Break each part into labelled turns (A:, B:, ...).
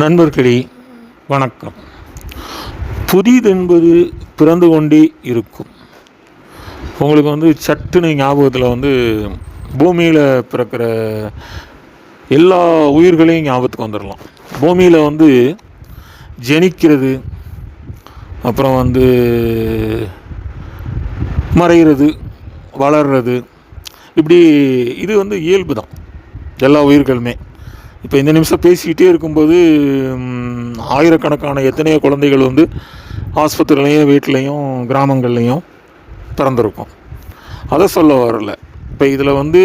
A: நண்பர்களே வணக்கம். புதிதென்பது பிறந்து கொண்டே இருக்கும். உங்களுக்கு வந்து சட்டுன்னு ஞாபகத்தில் வந்து பூமியில் பிறக்கிற எல்லா உயிர்களையும் ஞாபகத்துக்கு வந்துடலாம் பூமியில் வந்து ஜனிக்கிறது அப்புறம் வந்து மறைகிறது வளர்றது. இப்படி இது வந்து இயல்பு தான் எல்லா உயிர்களுமே. இப்போ இந்த நிமிஷம் பேசிக்கிட்டே இருக்கும்போது ஆயிரக்கணக்கான எத்தனையோ குழந்தைகள் வந்து ஆஸ்பத்திரிலையும் வீட்லேயும் கிராமங்கள்லேயும் பிறந்திருக்கும். அதை சொல்ல வரல. இப்போ இதில் வந்து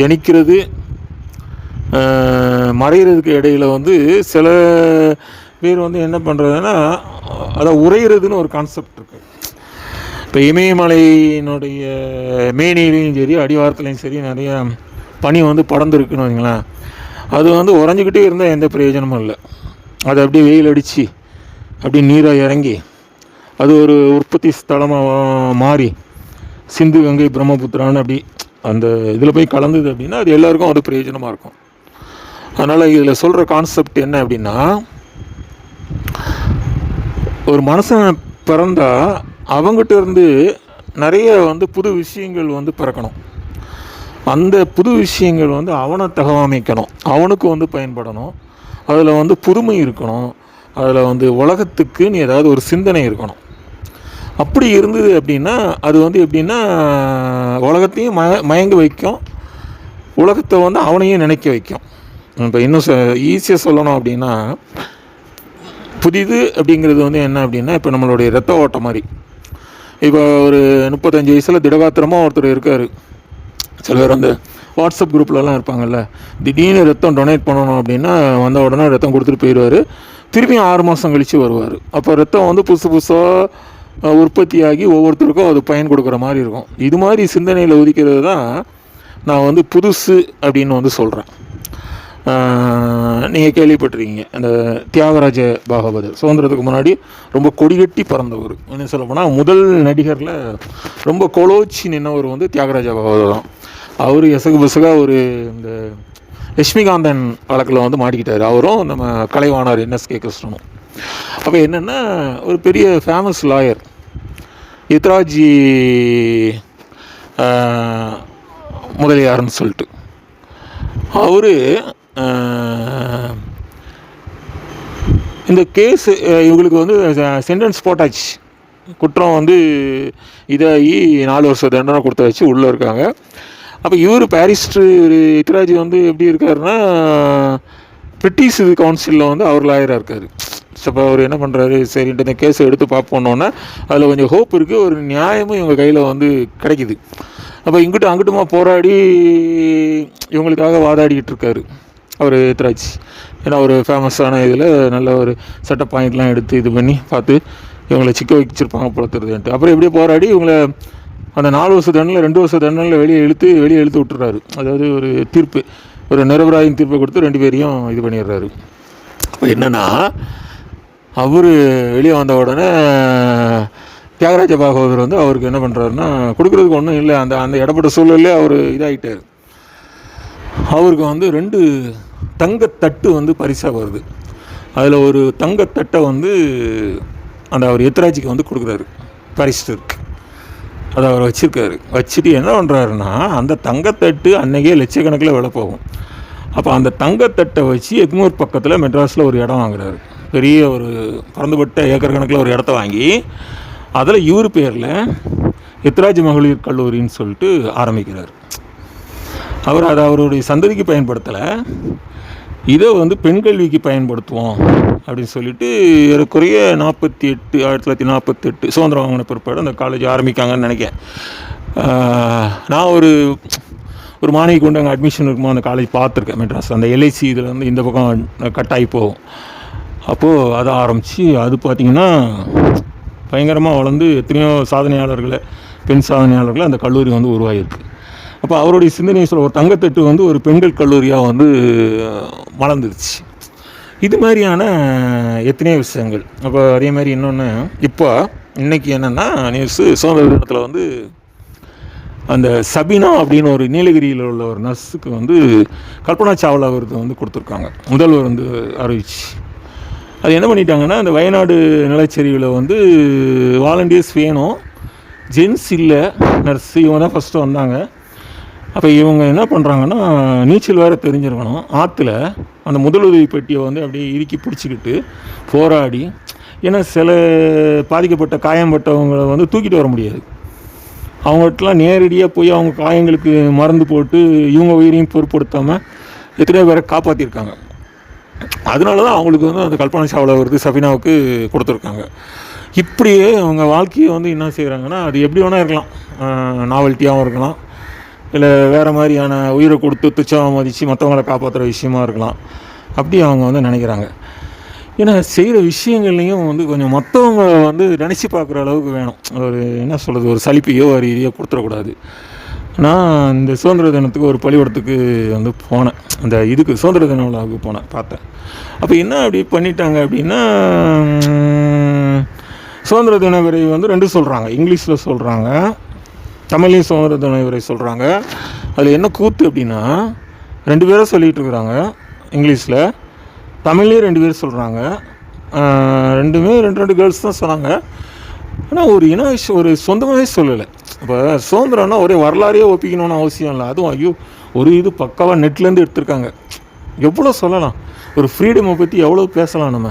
A: ஜனிக்கிறது மறைகிறதுக்கு இடையில் வந்து சில பேர் வந்து என்ன பண்ணுறதுன்னா அதை உறையிறதுன்னு ஒரு கான்செப்ட் இருக்குது இப்போ இமயமலையினுடைய மேனிலையும் சரி அடிவாரத்துலையும் சரி நிறைய பனி வந்து படர்ந்துருக்குன்னு வைங்களேன். அது வந்து உறைஞ்சிக்கிட்டே இருந்தால் எந்த பிரயோஜனமும் இல்லை. அது அப்படியே வெயில் அடித்து அப்படியே நீராக இறங்கி அது ஒரு உற்பத்தி ஸ்தலமாக மாறி சிந்து கங்கை பிரம்மபுத்திரான்னு அப்படி அந்த இதில் போய் கலந்தது அப்படின்னா அது எல்லாருக்கும் அது பிரயோஜனமாக இருக்கும். அதனால் இதில் சொல்கிற கான்செப்ட் என்ன அப்படின்னா ஒரு மனுஷன் பிறந்தால் அவங்ககிட்ட இருந்து நிறைய வந்து புது விஷயங்கள் வந்து பிறக்கணும். அந்த புது விஷயங்கள் வந்து அவனை தகவமைக்கணும். அவனுக்கு வந்து பயன்படணும். அதில் வந்து புதுமை இருக்கணும். அதில் வந்து உலகத்துக்குன்னு ஏதாவது ஒரு சிந்தனை இருக்கணும். அப்படி இருந்தது அப்படின்னா அது வந்து எப்படின்னா உலகத்தையும் மய மயங்க வைக்கும். உலகத்தை வந்து அவனையும் நினைக்க வைக்கும். இப்போ இன்னும் ஈஸியாக சொல்லணும் அப்படின்னா புதிது அப்படிங்கிறது வந்து என்ன அப்படின்னா இப்போ நம்மளுடைய ரத்த ஓட்டம் மாதிரி. இப்போ ஒரு முப்பத்தஞ்சு வயசில் திடகாத்திரமாக ஒருத்தர் இருக்கார். சில பேர் வந்து வாட்ஸ்அப் குரூப்லலாம் இருப்பாங்கல்ல திடீர்னு ரத்தம் டொனேட் பண்ணணும் அப்படின்னா வந்த உடனே ரத்தம் கொடுத்துட்டு போயிடுவார். திருப்பியும் ஆறு மாதம் கழித்து வருவார். அப்போ ரத்தம் வந்து புதுசு புதுசாக உற்பத்தியாகி ஒவ்வொருத்தருக்கும் அது பயன் கொடுக்குற மாதிரி இருக்கும். இது மாதிரி சிந்தனையில் ஒதுக்கிறது தான் நான் வந்து புதுசு அப்படின்னு வந்து சொல்கிறேன் நீங்கள் கேள்விப்பட்டிருக்கீங்க அந்த தியாகராஜ பாகவதர். சுதந்திரத்துக்கு முன்னாடி ரொம்ப கொடிகட்டி பறந்தவர். என்ன சொல்ல போனால் முதல் நடிகரில் ரொம்ப கொலோச்சி நின்னவர் வந்து தியாகராஜ பாகவதர் தான். அவர் எசகு பிசகாக ஒரு இந்த லட்சுமிகாந்தன் வழக்கில் வந்து மாட்டிக்கிட்டார். அவரும் நம்ம கலைவாணர் என்எஸ்கே கிருஷ்ணனும். அப்போ என்னென்னா ஒரு பெரிய ஃபேமஸ் லாயர் இத்ராஜி முதலியார்னு சொல்லிட்டு. அவர் இந்த கேஸ் இவங்களுக்கு வந்து சென்டென்ஸ் போட்டாச்சு. குற்றம் வந்து இதாகி நாலு வருஷம் தண்டனை கொடுத்தாச்சு உள்ளே இருக்காங்க. அப்போ இவர் பாரிஸ்டர் இத்ராஜ் வந்து எப்படி இருக்காருன்னா பிரிட்டிஷ் இது கவுன்சிலில் வந்து அவர் லாயராக இருக்கார். ஸோ அப்போ அவர் என்ன பண்ணுறாரு சரின்ட்டு இந்த கேஸை எடுத்து பார்ப்போன்னொன்னே அதில் கொஞ்சம் ஹோப் இருக்குது ஒரு நியாயமும் இவங்க கையில் வந்து கிடைக்குது. அப்போ இங்கிட்டும் அங்கிட்டுமா போராடி இவங்களுக்காக வாதாடிக்கிட்டு இருக்காரு அவர் எத்ராஜ் ஏன்னா ஒரு ஃபேமஸான இதில் நல்ல ஒரு சட்ட பாயிண்ட்லாம் எடுத்து இது பண்ணி பார்த்து இவங்களை சிக்க வச்சிருப்பாங்க போல தெரியுதுன்ட்டு. அப்புறம் எப்படியோ போராடி இவங்களை அந்த நாலு வருஷ தண்டனை ரெண்டு வருஷ தண்டனையில் வெளியே இழுத்து வெளியே இழுத்து விட்டுறாரு. அதாவது ஒரு தீர்ப்பு ஒரு நிரபராயின் தீர்ப்பை கொடுத்து ரெண்டு பேரையும் இது பண்ணிடுறாரு. அப்போ என்னென்னா அவர் வெளியே வந்த உடனே தியாகராஜ பாகவதர் வந்து அவருக்கு என்ன பண்ணுறாருன்னா கொடுக்குறதுக்கு ஒன்றும் இல்லை. அந்த அந்த இடப்பட்ட சூழல்லே அவர் இதாகிட்டார் அவருக்கு வந்து ரெண்டு தங்கத்தட்டு வந்து பரிசாக வருது. அதில் ஒரு தங்கத்தட்டை வந்து அந்த அவர் எத்ராஜிக்கு வந்து கொடுக்குறாரு. பரிசு. அதை அவர் வச்சுருக்காரு. வச்சுட்டு என்ன பண்ணுறாருன்னா அந்த தங்கத்தட்டு அன்னைக்கே லட்சக்கணக்கில் விலை போகும். அப்போ அந்த தங்கத்தட்டை வச்சு எக்மூர் பக்கத்தில் மெட்ராஸில் ஒரு இடம் வாங்குறாரு. பெரிய ஒரு பறந்துபட்ட ஏக்கர் கணக்கில் ஒரு இடத்த வாங்கி அதில் இவர் பேரில் எத்ராஜ் மகளிர் கல்லூரின்னு சொல்லிட்டு ஆரம்பிக்கிறார். அவர் அதை அவருடைய சந்ததிக்கு பயன்படுத்தலை. இதை வந்து பெண் கல்விக்கு பயன்படுத்துவோம் அப்படின்னு சொல்லிட்டு ஏறக்குறைய நாற்பத்தி எட்டு ஆயிரத்தி தொள்ளாயிரத்தி நாற்பத்தெட்டு சுதந்திரம் வாங்கின பிற்பாடு அந்த காலேஜ் ஆரம்பிக்காங்கன்னு நினைக்கிறேன். நான் ஒரு ஒரு மாணவி கொண்டு அங்கே அட்மிஷன் இருக்குமோ அந்த காலேஜ் பார்த்துருக்கேன் மெட்ராஸ். அந்த எல்ஐசி இதில் வந்து இந்த பக்கம் கட்டாகி போகும். அப்போது அதை ஆரம்பித்து அது பார்த்திங்கன்னா பயங்கரமாக வளர்ந்து எத்தனையோ சாதனையாளர்களை பெண் சாதனையாளர்களை அந்த கல்லூரி வந்து உருவாகியிருக்கு. அப்போ அவருடைய சிந்தனையை சொல்ல ஒரு தங்கத்தட்டு வந்து ஒரு பெண்கள் கல்லூரியாக வந்து வளர்ந்துருச்சு. இது மாதிரியான எத்தனையோ விஷயங்கள். அப்போ அதே மாதிரி இன்னொன்று இப்போ இன்றைக்கி என்னென்னா நியூஸு சுதந்திர தினத்தில் வந்து அந்த சபினா அப்படின்னு ஒரு நீலகிரியில் உள்ள ஒரு நர்ஸுக்கு வந்து கல்பனா சாவ்லா விருது வந்து கொடுத்துருக்காங்க. முதல்வர் வந்து அறிவிச்சு. அது என்ன பண்ணிட்டாங்கன்னா அந்த வயநாடு நிலச்சரிவில் வந்து வாலண்டியர்ஸ் வேணும். ஜென்ஸ் இல்லை நர்ஸ் இவங்க தான் ஃபஸ்ட்டு வந்தாங்க. அப்போ இவங்க என்ன பண்ணுறாங்கன்னா நீச்சல் வேறு தெரிஞ்சிருக்கணும். ஆற்றுல அந்த முதலுதவி பெட்டியை வந்து அப்படியே இறுக்கி பிடிச்சிக்கிட்டு போராடி ஏன்னா சில பாதிக்கப்பட்ட காயம்பட்டவங்களை வந்து தூக்கிட்டு வர முடியாது. அவங்ககிட்டலாம் நேரடியாக போய் அவங்க காயங்களுக்கு மருந்து போட்டு இவங்க உயிரையும் பொருட்படுத்தாமல் எத்தனையோ பேரை காப்பாற்றிருக்காங்க அதனால தான் அவங்களுக்கு வந்து அந்த கல்பனா சாவ்லா வருது சஃபினாவுக்கு கொடுத்துருக்காங்க. இப்படியே அவங்க வாழ்க்கையை வந்து என்ன செய்கிறாங்கன்னா அது எப்படி வேணால் இருக்கலாம். நாவல்ட்டியாகவும் இருக்கலாம். இல்லை வேறு மாதிரியான உயிரை கொடுத்து துச்சமாக மதித்து மற்றவங்கள காப்பாற்றுற விஷயமா இருக்கலாம். அப்படி அவங்க வந்து நினைக்கிறாங்க. ஏன்னா செய்கிற விஷயங்கள்லையும் வந்து கொஞ்சம் மற்றவங்க வந்து நினச்சி பார்க்குற அளவுக்கு வேணும். ஒரு என்ன சொல்கிறது ஒரு சலிப்பையோ ஒரு இதையோ கொடுத்துடக்கூடாது. நான் இந்த சுதந்திர தினத்துக்கு ஒரு பள்ளிக்கூடத்துக்கு வந்து போனேன். அந்த இதுக்கு சுதந்திர தின விழாவுக்கு போனேன் பார்த்தேன். அப்போ என்ன அப்படி பண்ணிட்டாங்க அப்படின்னா சுதந்திர தின விரைவு வந்து ரெண்டு சொல்கிறாங்க இங்கிலீஷில் சொல்கிறாங்க தமிழையும் சுதந்திர தின சொல்கிறாங்க அதில் என்ன கூத்து அப்படின்னா ரெண்டு பேரும் சொல்லிகிட்டு இருக்கிறாங்க இங்கிலீஷில். தமிழ்லேயும் ரெண்டு பேர் சொல்கிறாங்க ரெண்டுமே ரெண்டு ரெண்டு கேர்ள்ஸ் தான் சொன்னாங்க. ஆனால் ஒரு இன விஷயம் ஒரு சொந்தமாகவே சொல்லலை. இப்போ சுதந்திரம்னா ஒரே வரலாறையே ஒப்பிக்கணும்னு அவசியம் இல்லை. அதுவும் ஐயோ ஒரு இது பக்காவாக நெட்லேருந்து எடுத்திருக்காங்க. எவ்வளோ சொல்லலாம்? ஒரு ஃப்ரீடமை பற்றி எவ்வளோ பேசலாம் நம்ம?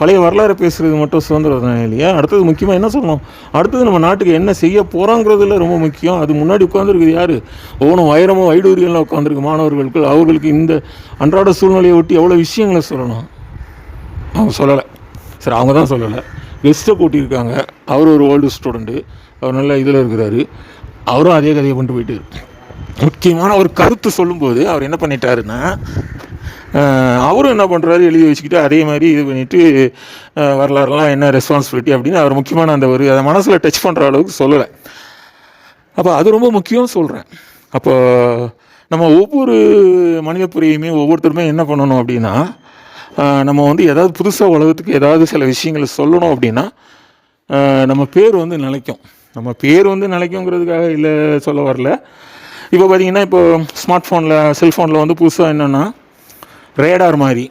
A: பழைய வரலாறு பேசுகிறது மட்டும் சுதந்திரம் தான் இல்லையா? அடுத்தது முக்கியமாக என்ன சொல்லணும்? அடுத்தது நம்ம நாட்டுக்கு என்ன செய்ய போகிறோங்கிறதுல ரொம்ப முக்கியம். அது முன்னாடி உட்காந்துருக்குது யார்? ஒவ்வொன்றும் வைரமும் வைடூரியெல்லாம் உட்காந்துருக்கு மாணவர்களுக்கு. அவர்களுக்கு இந்த அன்றாட சூழ்நிலையை ஒட்டி எவ்வளோ விஷயங்களை சொல்லணும்? அவங்க சொல்லலை. சரி அவங்க தான் சொல்லலை. கெஸ்ட்டை கூட்டியிருக்காங்க. அவர் ஒரு ஓல்டு ஸ்டூடெண்ட்டு அவர் நல்ல இதில் இருக்கிறாரு. அவரும் அதே கதையை கொண்டு போயிட்டு முக்கியமான ஒரு கருத்து சொல்லும்போது அவர் என்ன பண்ணிட்டாருன்னா அவரும் என்ன பண்ணுறாரு எழுதி வச்சுக்கிட்டு அதே மாதிரி இது பண்ணிவிட்டு வரலாறுலாம் என்ன ரெஸ்பான்சிபிலிட்டி அப்படின்னு அவர் முக்கியமான அந்த ஒரு அதை மனசில் டச் பண்ணுற அளவுக்கு சொல்லலை. அப்போ அது ரொம்ப முக்கியம் சொல்கிறேன் அப்போ நம்ம ஒவ்வொரு மனித புரியுமே ஒவ்வொருத்தருமே என்ன பண்ணணும் அப்படின்னா நம்ம வந்து ஏதாவது புதுசாக உலகத்துக்கு ஏதாவது சில விஷயங்களை சொல்லணும் அப்படின்னா நம்ம பேர் வந்து நிலைக்கும். நம்ம பேர் வந்து நிலைக்குங்கிறதுக்காக இல்லை சொல்ல வரல. இப்போ பார்த்தீங்கன்னா இப்போ ஸ்மார்ட் ஃபோனில் செல்ஃபோனில் வந்து புதுசாக என்னென்னா ரேடார் மாதிரி.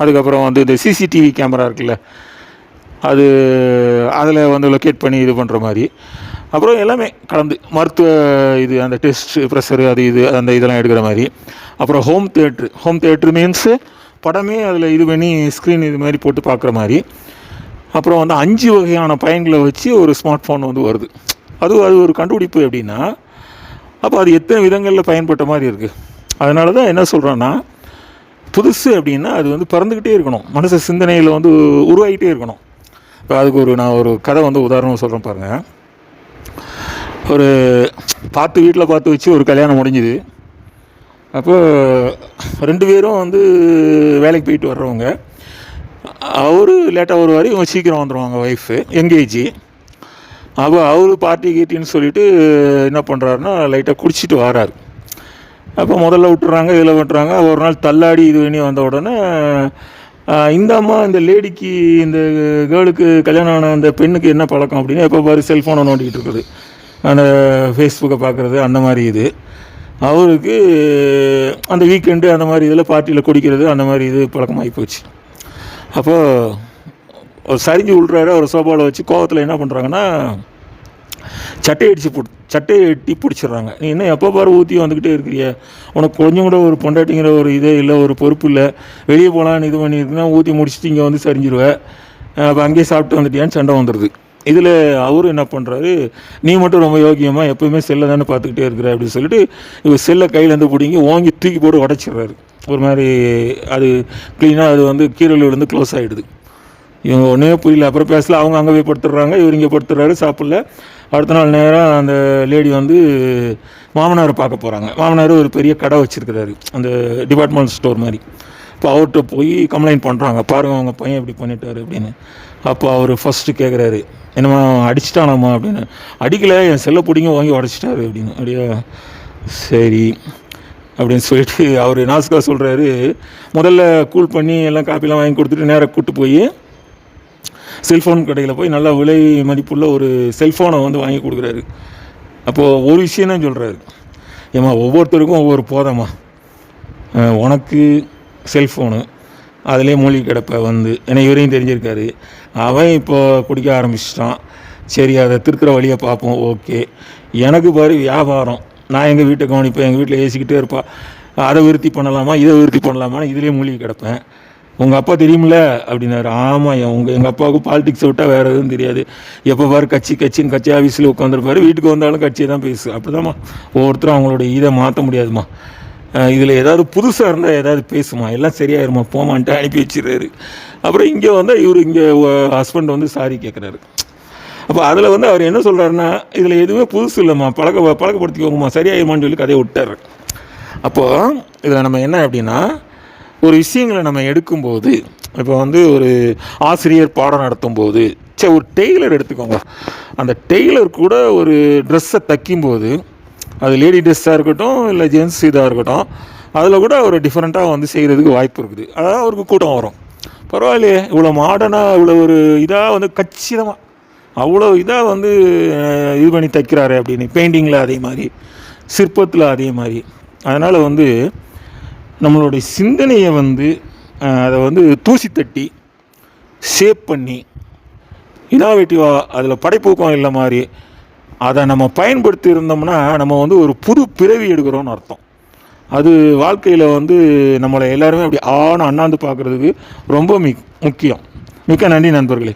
A: அதுக்கப்புறம் வந்து இந்த சிசிடிவி கேமரா இருக்குல்ல அது அதில் வந்து லொக்கேட் பண்ணி இது பண்ணுற மாதிரி. அப்புறம் எல்லாமே கலந்து மருத்துவ இது அந்த டெஸ்ட் ப்ரெஷரு அது இது அந்த இதெல்லாம் எடுக்கிற மாதிரி. அப்புறம் home theatre home theatre means படமே அதில் இது பண்ணி ஸ்க்ரீன் இது மாதிரி போட்டு பார்க்குற மாதிரி. அப்புறம் வந்து அஞ்சு வகையான பயன்களை வச்சு ஒரு ஸ்மார்ட் ஃபோன் வந்து வருது. அது அது ஒரு கண்டுபிடிப்பு அப்படின்னா அப்போ அது எத்தனை விதங்களில் பயன்பட்ட மாதிரி இருக்குது அதனால தான் என்ன சொல்கிறேன்னா புதுசு அப்படின்னா அது வந்து பறந்துக்கிட்டே இருக்கணும். மனசு சிந்தனையில் வந்து உருவாகிட்டே இருக்கணும். இப்போ அதுக்கு ஒரு நான் ஒரு கதை வந்து உதாரணம் சொல்கிறேன் பாருங்கள் ஒரு பார்த்து வீட்டில் பார்த்து வச்சு ஒரு கல்யாணம் முடிஞ்சுது. அப்போ ரெண்டு பேரும் வந்து வேலைக்கு போயிட்டு வர்றவங்க. அவரு லேட்டாக வருவார் இவங்க சீக்கிரம் வந்துடுவாங்க ஒய்ஃபு எங்கேஜி அப்போ அவரு பார்ட்டி கீட்டின்னு சொல்லிட்டு என்ன பண்ணுறாருன்னா லைட்டாக குடிச்சிட்டு வராரு. அப்போ முதல்ல விட்டுறாங்க இதில் விட்டுறாங்க. ஒரு நாள் தள்ளாடி இது பண்ணி வந்த உடனே இந்த அம்மா இந்த லேடிக்கு இந்த கேர்ளுக்கு கல்யாணம் ஆன அந்த பெண்ணுக்கு என்ன பழக்கம் அப்படின்னு எப்போ பாரு செல்ஃபோனை நோண்டிக்கிட்டு இருக்குது. அந்த ஃபேஸ்புக்கை பார்க்குறது அந்த மாதிரி இது. அவருக்கு அந்த வீக்கெண்டு அந்த மாதிரி இதில் பார்ட்டியில் குடிக்கிறது அந்த மாதிரி இது பழக்கமாகி போச்சு. அப்போது ஒரு சரிஞ்சு விட்றாரு அவர் சோபாவில் வச்சு கோவத்தில் என்ன பண்ணுறாங்கன்னா சட்டையை அடித்து போட்டு சட்டையை எட்டி பிடிச்சிடுறாங்க. நீ என்ன எப்போ பாரு ஊற்றி வந்துக்கிட்டே இருக்கிறிய? உனக்கு கொஞ்சம் கூட ஒரு பொண்டாட்டிங்கிற ஒரு இதே இல்லை ஒரு பொறுப்பு இல்லை. வெளியே போகலான்னு இது பண்ணியிருக்குன்னா ஊற்றி முடிச்சுட்டு இங்கே வந்து சரிஞ்சிருவேன் அப்போ அங்கேயே சாப்பிட்டு வந்துட்டியான்னு சண்டை வந்துடுது இதில் அவரும் என்ன பண்ணுறாரு நீ மட்டும் ரொம்ப யோக்கியமாக எப்போயுமே செல்லை தானே பார்த்துக்கிட்டே இருக்கிற அப்படின்னு சொல்லிட்டு இவர் செல்லை கையிலேருந்து பிடிங்கி ஓங்கி தூக்கி போட்டு உடச்சிடுறாரு. ஒரு மாதிரி அது க்ளீனாக அது வந்து கீரல் க்ளோஸ் ஆகிடுது இவங்க ஒன்றுமே புரியல. அப்புறம் பேசல. அவங்க அங்கே போய் படுத்துடுறாங்க. இவர் இங்கே படுத்துடுறாரு. சாப்பிடல. அடுத்த நாள் நேரம் அந்த லேடி வந்து மாமனாரை பார்க்க போகிறாங்க மாமனார் ஒரு பெரிய கடை வச்சுருக்கிறாரு. அந்த டிபார்ட்மெண்ட் ஸ்டோர் மாதிரி. இப்போ அவர்கிட்ட போய் கம்ப்ளைண்ட் பண்ணுறாங்க பாருங்க அவங்க பையன் இப்படி பண்ணிட்டாரு அப்படின்னு. அப்போ அவர் ஃபஸ்ட்டு கேட்குறாரு என்னம்மா அடிச்சிட்டானாம்மா அப்படின்னு. அடிக்கலை என் செல்லை பிடிங்க வாங்கி உடச்சிட்டாரு அப்படின்னு. அப்படியா? சரி அப்படின்னு சொல்லிட்டு அவர் நாஸ்கா சொல்கிறாரு முதல்ல கூல் பண்ணி எல்லாம் காப்பிலாம் வாங்கி கொடுத்துட்டு நேராக கூட்டு போய் செல்ஃபோன் கடையில் போய் நல்ல விலை மதிப்புள்ள ஒரு செல்ஃபோனை வந்து வாங்கி கொடுக்குறாரு. அப்போது ஒரு விஷயம் தான் சொல்கிறாரு ஏம்மா ஒவ்வொருத்தருக்கும் ஒவ்வொரு போதம்மா. உனக்கு செல்ஃபோனு அதிலே மூழ்கி கிடப்ப வந்து ஏன்னா இவரையும் தெரிஞ்சிருக்காரு. அவன் இப்போ குடிக்க ஆரம்பிச்சிட்டான். சரி அதை திருக்கிற வழியை பார்ப்போம் ஓகே. எனக்கு பாரு வியாபாரம். நான் எங்கள் வீட்டை கவனிப்பேன் எங்கள் வீட்டில் ஏசிக்கிட்டே இருப்பா. அதை விருத்தி பண்ணலாமா இதை விருத்தி பண்ணலாமா இதிலே மூழ்கி கிடப்பேன். உங்கள் அப்பா தெரியுமில்ல அப்படின்னாரு. ஆமாம் உங்கள் எங்கள் அப்பாவுக்கு பாலிடிக்ஸை விட்டால் வேறு எதுவும் தெரியாது. எப்போ பாரு கட்சி கட்சின்னு கட்சி ஆஃபீஸில் உட்காந்துருப்பாரு வீட்டுக்கு வந்தாலும் கட்சியை தான் பேசு அப்படிதாம்மா. ஒவ்வொருத்தரும் அவங்களோட இதை மாற்ற முடியாதும்மா. இதில் ஏதாவது புதுசாக இருந்தால் ஏதாவது பேசுமா எல்லாம் சரியாயிருமா போமான்ட்டு அனுப்பி வச்சிடுறாரு. அப்புறம் இங்கே வந்தால் இவர் இங்கே ஹஸ்பண்ட் வந்து சாரி கேட்குறாரு அப்போ அதில் வந்து அவர் என்ன சொல்கிறாருன்னா இதில் எதுவுமே புதுசு இல்லைம்மா. பழக்க பழக்கப்படுத்திக்கோங்கம்மா. சரியாயிருமான்னு சொல்லி கதையை விட்டார் அப்போது இதில் நம்ம என்ன அப்படின்னா ஒரு விஷயங்களை நம்ம எடுக்கும்போது இப்போ வந்து ஒரு ஆசிரியர் பாடம் நடத்தும்போது சரி ஒரு டெய்லர் எடுத்துக்கோங்க. அந்த டெய்லர் கூட ஒரு ட்ரெஸ்ஸை தைக்கும்போது அது லேடி ட்ரெஸ்ஸாக இருக்கட்டும் இல்லை ஜென்ஸ் இதாக இருக்கட்டும் அதில் கூட ஒரு டிஃப்ரெண்ட்டாக வந்து செய்கிறதுக்கு வாய்ப்பு இருக்குது. அதாவது அவருக்கு கூட்டம் வரும். பரவாயில்லையே இவ்வளோ மாடர்னாக இவ்வளோ ஒரு இதாக வந்து கச்சிதமாக அவ்வளோ இதாக வந்து இது பண்ணி தைக்கிறாரு அப்படின்னு பெயிண்டிங்கில் அதே மாதிரி சிற்பத்தில் அதே மாதிரி. அதனால் வந்து நம்மளுடைய சிந்தனையை வந்து அதை வந்து தூசி தட்டி ஷேப் பண்ணி இனோவேட்டிவாக அதில் படைப்பூக்கம் இல்லை மாதிரி அதை நம்ம பயன்படுத்தி இருந்தோம்னா நம்ம வந்து ஒரு புது பிறவி எடுக்கிறோம்னு அர்த்தம். அது வாழ்க்கையில் வந்து நம்மளை எல்லாருமே அப்படி ஆணும் அண்ணாந்து பார்க்குறதுக்கு ரொம்ப மிக் முக்கியம். மிக்க நன்றி நண்பர்களே.